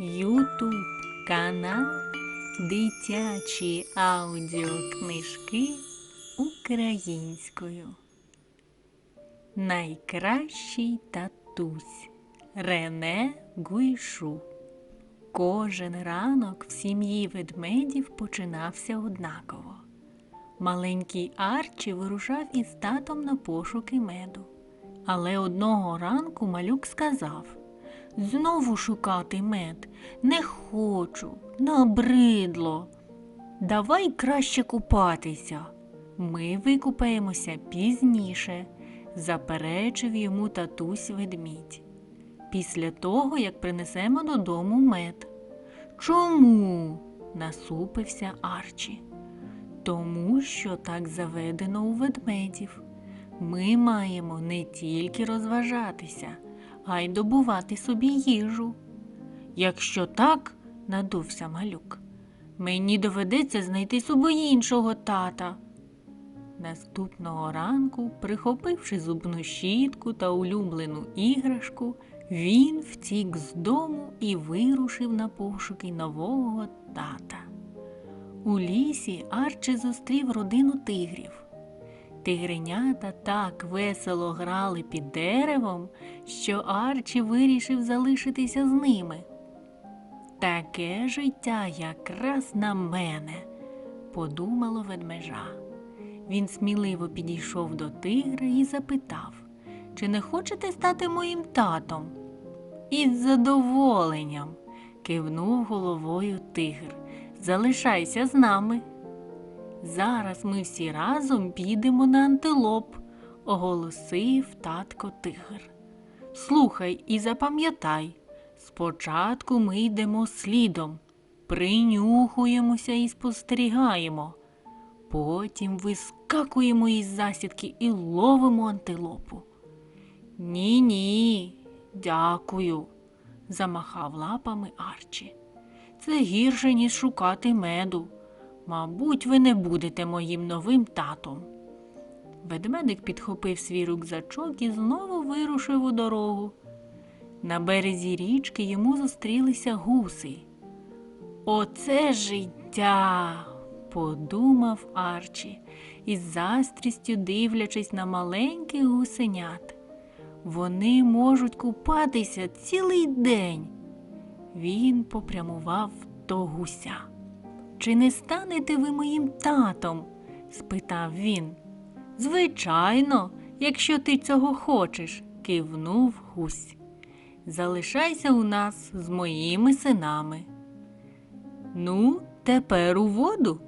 Ютуб канал Дитячі аудіокнижки українською. Найкращий татусь Рене Гуйшу. Кожен ранок в сім'ї ведмедів починався однаково. Маленький Арчі вирушав із татом на пошуки меду. Але одного ранку малюк сказав Знову шукати мед не хочу, набридло. Давай краще купатися. Ми викупаємося пізніше, заперечив йому татусь ведмідь. Після того, як принесемо додому мед. Чому? насупився Арчі. Тому що так заведено у ведмедів. Ми маємо не тільки розважатися, а й добувати собі їжу. Якщо так, надувся малюк, мені доведеться знайти собі іншого тата. Наступного ранку, прихопивши зубну щітку та улюблену іграшку, він втік з дому і вирушив на пошуки нового тата. У лісі Арчі зустрів родину тигрів. Тигренята так весело грали під деревом, що Арчі вирішив залишитися з ними. Таке життя якраз на мене, подумало ведмежа. Він сміливо підійшов до тигра і запитав, чи не хочете стати моїм татом? Із задоволенням, кивнув головою тигр. Залишайся з нами. Зараз ми всі разом підемо на антилоп, оголосив татко тигр. Слухай і запам'ятай, спочатку ми йдемо слідом, принюхуємося і спостерігаємо. Потім вискакуємо із засідки і ловимо антилопу. Ні, ні, дякую, замахав лапами Арчі. Це гірше, ніж шукати меду. Мабуть, ви не будете моїм новим татом. Ведмедик підхопив свій рюкзачок і знову вирушив у дорогу. На березі річки йому зустрілися гуси. Оце життя, подумав Арчі, із застрістю дивлячись на маленьких гусенят. Вони можуть купатися цілий день. Він попрямував до гуся. Чи не станете ви моїм татом? спитав він. Звичайно, якщо ти цього хочеш, кивнув гусь. Залишайся у нас з моїми синами. Ну, тепер у воду,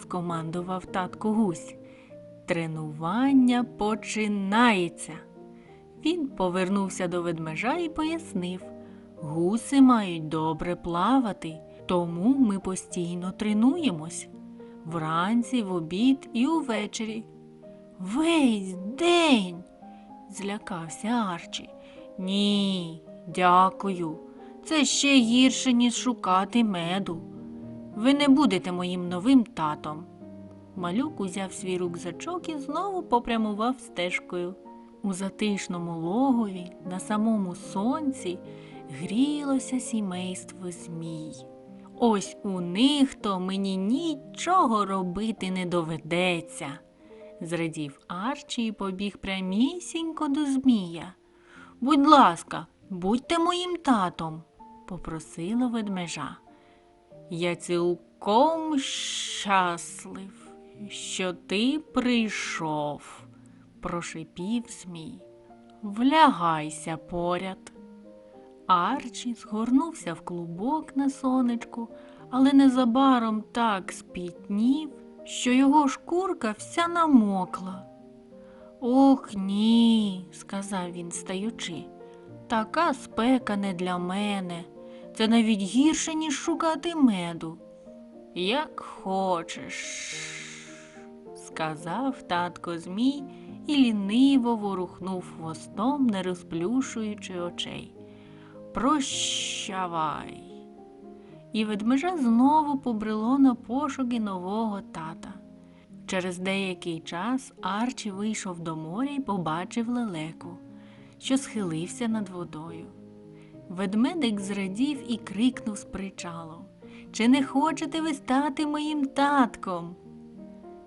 скомандував татко гусь. Тренування починається. Він повернувся до ведмежа і пояснив гуси мають добре плавати, тому ми постійно тренуємось вранці, в обід і увечері. Весь день, злякався Арчі. Ні, дякую. Це ще гірше, ніж шукати меду. Ви не будете моїм новим татом. Малюк узяв свій рюкзачок і знову попрямував стежкою. У затишному логові, на самому сонці, грілося сімейство змій. Ось у них то мені нічого робити не доведеться. Зрадів Арчі і побіг прямісінько до Змія. Будь ласка, будьте моїм татом, попросила ведмежа. Я цілком щаслив, що ти прийшов, прошипів Змій. Влягайся поряд. Арчі згорнувся в клубок на сонечку, але незабаром так спітнів, що його шкурка вся намокла. Ох ні, сказав він, стаючи, така спека не для мене. Це навіть гірше, ніж шукати меду. Як хочеш, сказав татко Змій і ліниво ворухнув хвостом, не розплющуючи очей. Прощавай. І ведмежа знову побрело на пошуки нового тата. Через деякий час Арчі вийшов до моря і побачив лелеку, що схилився над водою. Ведмедик зрадів і крикнув з причалу. Чи не хочете ви стати моїм татком?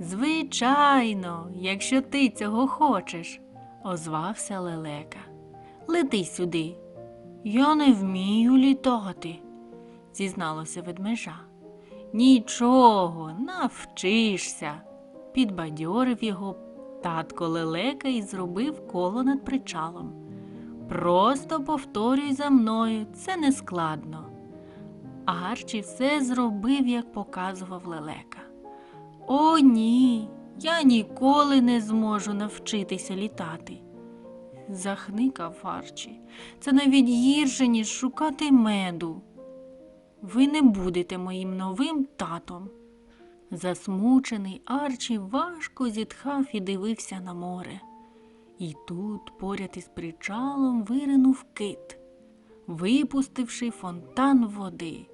Звичайно, якщо ти цього хочеш, озвався лелека. Лети сюди. Я не вмію літати, зізналося ведмежа. Нічого, навчишся, підбадьорив його татко лелека і зробив коло над причалом. Просто повторюй за мною, це не складно. Арчі все зробив, як показував лелека. О, ні, я ніколи не зможу навчитися літати. Захникав Арчі. Це навіть гірше, ніж шукати меду. Ви не будете моїм новим татом. Засмучений Арчі важко зітхав і дивився на море. І тут, поряд із причалом, виринув кит, випустивши фонтан води.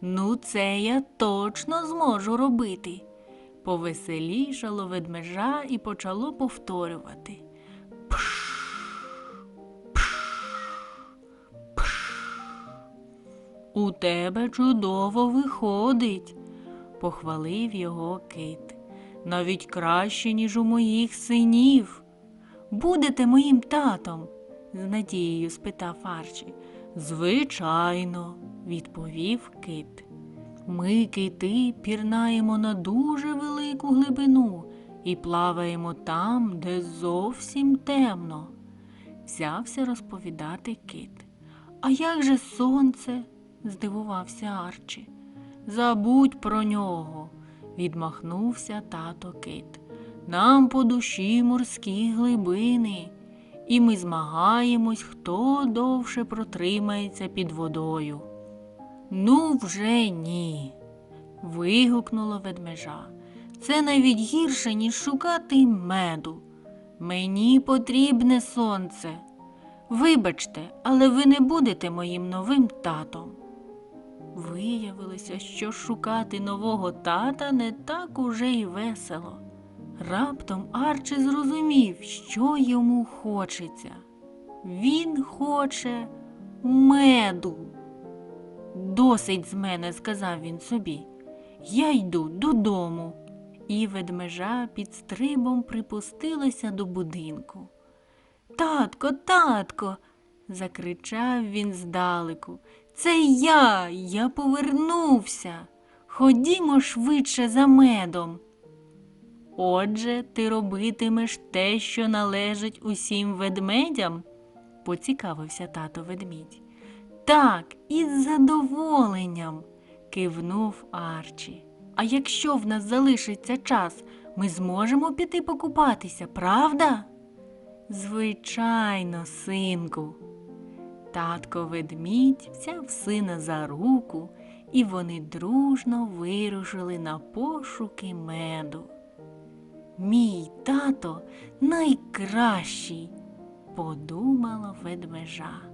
Ну, це я точно зможу робити. Повеселішало ведмежа і почало повторювати. У тебе чудово виходить, похвалив його кит. Навіть краще, ніж у моїх синів. Будете моїм татом? з надією спитав Арчі. Звичайно, відповів кит. Ми, кити, пірнаємо на дуже велику глибину і плаваємо там, де зовсім темно. Взявся розповідати кит. А як же сонце? здивувався Арчі. Забудь про нього, відмахнувся тато кит. Нам по душі морські глибини, і ми змагаємось, хто довше протримається під водою. Ну, вже ні. вигукнуло ведмежа. Це навіть гірше, ніж шукати меду. Мені потрібне сонце. Вибачте, але ви не будете моїм новим татом. Виявилося, що шукати нового тата не так уже й весело. Раптом Арчі зрозумів, що йому хочеться. Він хоче меду. Досить з мене, сказав він собі. Я йду додому. І ведмежа під стрибом припустилася до будинку. Татко, татко, закричав він здалеку. Це я, я повернувся. Ходімо швидше за медом. Отже, ти робитимеш те, що належить усім ведмедям? поцікавився тато ведмідь. Так, із задоволенням, кивнув Арчі. А якщо в нас залишиться час, ми зможемо піти покупатися, правда? Звичайно, синку. Татко ведмідь взяв сина за руку, і вони дружно вирушили на пошуки меду. Мій тато найкращий, подумала ведмежа.